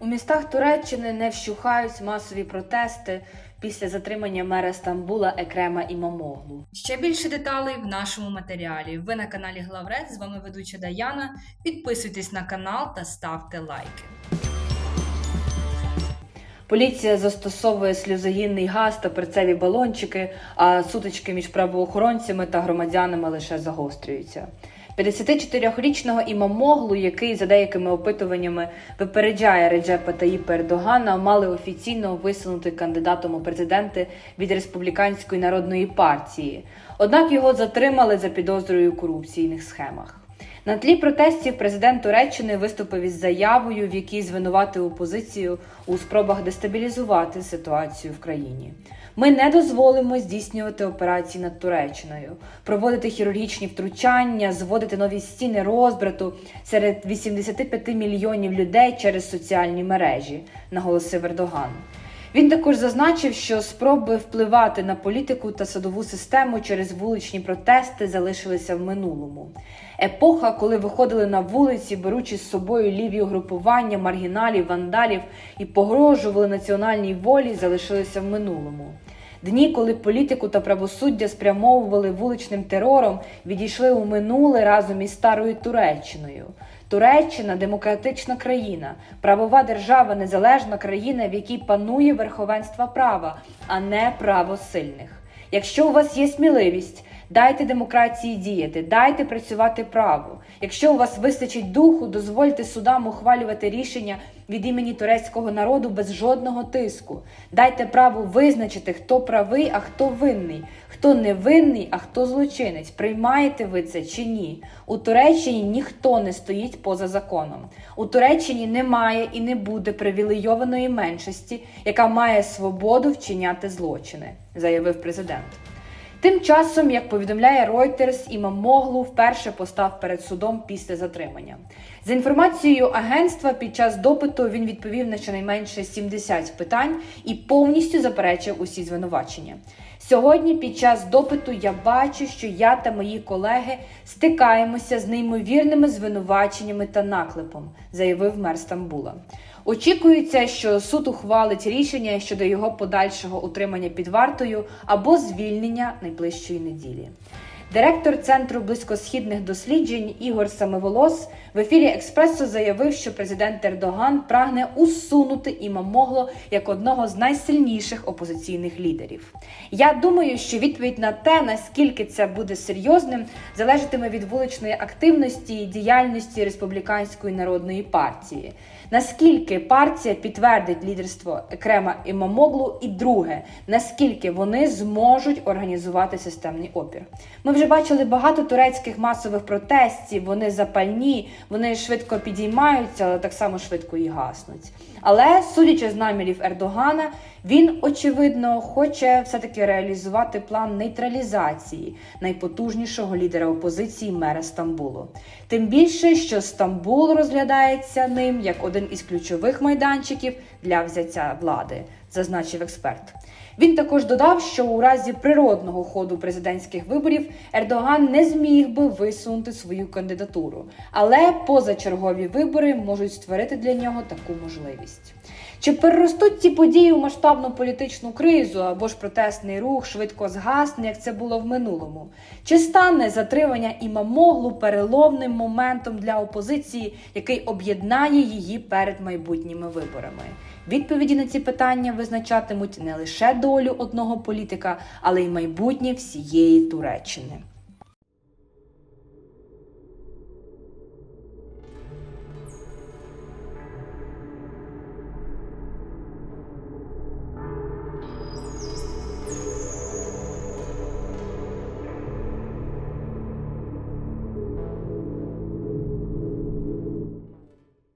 У містах Туреччини не вщухають масові протести після затримання мера Стамбула Екрема Імамоглу. Ще більше деталей в нашому матеріалі. Ви на каналі Главред. З вами ведуча Даяна. Підписуйтесь на канал та ставте лайки. Поліція застосовує сльозогінний газ та перцеві балончики, а сутички між правоохоронцями та громадянами лише загострюються. 54-річного імамоглу, який за деякими опитуваннями випереджає Реджепа Таїпа Ердогана, мали офіційно висунути кандидатом у президенти від республіканської народної партії. Однак його затримали за підозрою у корупційних схемах. На тлі протестів президент Туреччини виступив із заявою, в якій звинуватив опозицію у спробах дестабілізувати ситуацію в країні. Ми не дозволимо здійснювати операції над Туреччиною, проводити хірургічні втручання, зводити нові стіни розбрату серед 85 мільйонів людей через соціальні мережі, наголосив Ердоган. Він також зазначив, що спроби впливати на політику та судову систему через вуличні протести залишилися в минулому. Епоха, коли виходили на вулиці, беручи з собою ліві угрупування маргіналів, вандалів і погрожували національній волі, залишилися в минулому. Дні, коли політику та правосуддя спрямовували вуличним терором, відійшли у минуле разом із старою Туреччиною. Туреччина демократична країна, правова держава, незалежна країна, в якій панує верховенство права, а не право сильних. Якщо у вас є сміливість, дайте демократії діяти, дайте працювати право. Якщо у вас вистачить духу, дозвольте судам ухвалювати рішення від імені турецького народу без жодного тиску. Дайте право визначити, хто правий, а хто винний, хто невинний, а хто злочинець. Приймаєте ви це чи ні? У Туреччині ніхто не стоїть поза законом. У Туреччині немає і не буде привілейованої меншості, яка має свободу вчиняти злочини, заявив президент. Тим часом, як повідомляє Reuters, Імамоглу вперше постав перед судом після затримання. За інформацією агентства, під час допиту він відповів на щонайменше 70 питань і повністю заперечив усі звинувачення. Сьогодні, під час допиту, я бачу, що я та мої колеги стикаємося з неймовірними звинуваченнями та наклепом, заявив мер Стамбула. Очікується, що суд ухвалить рішення щодо його подальшого утримання під вартою або звільнення найближчої неділі. Директор Центру близькосхідних досліджень Ігор Самоволос в ефірі Експресо заявив, що президент Ердоган прагне усунути імамогло як одного з найсильніших опозиційних лідерів. Я думаю, що відповідь на те, наскільки це буде серйозним, залежатиме від вуличної активності і діяльності республіканської народної партії. Наскільки партія підтвердить лідерство Екрема Імамоглу, і друге, наскільки вони зможуть організувати системний опір. Ми вже бачили багато турецьких масових протестів. Вони запальні, вони швидко підіймаються, але так само швидко і гаснуть. Але судячи з намірів Ердогана, він очевидно хоче все-таки реалізувати план нейтралізації найпотужнішого лідера опозиції мера Стамбулу. Тим більше, що Стамбул розглядається ним як один із ключових майданчиків для взяття влади, зазначив експерт. Він також додав, що у разі природного ходу президентських виборів Ердоган не зміг би висунути свою кандидатуру, але позачергові вибори можуть створити для нього таку можливість. Чи переростуть ці події у масштабну політичну кризу або ж протестний рух швидко згасне, як це було в минулому? Чи стане затримання імамоглу переломним моментом для опозиції, який об'єднає її перед майбутніми виборами? Відповіді на ці питання визначатимуть не лише долю одного політика, але й майбутнє всієї Туреччини.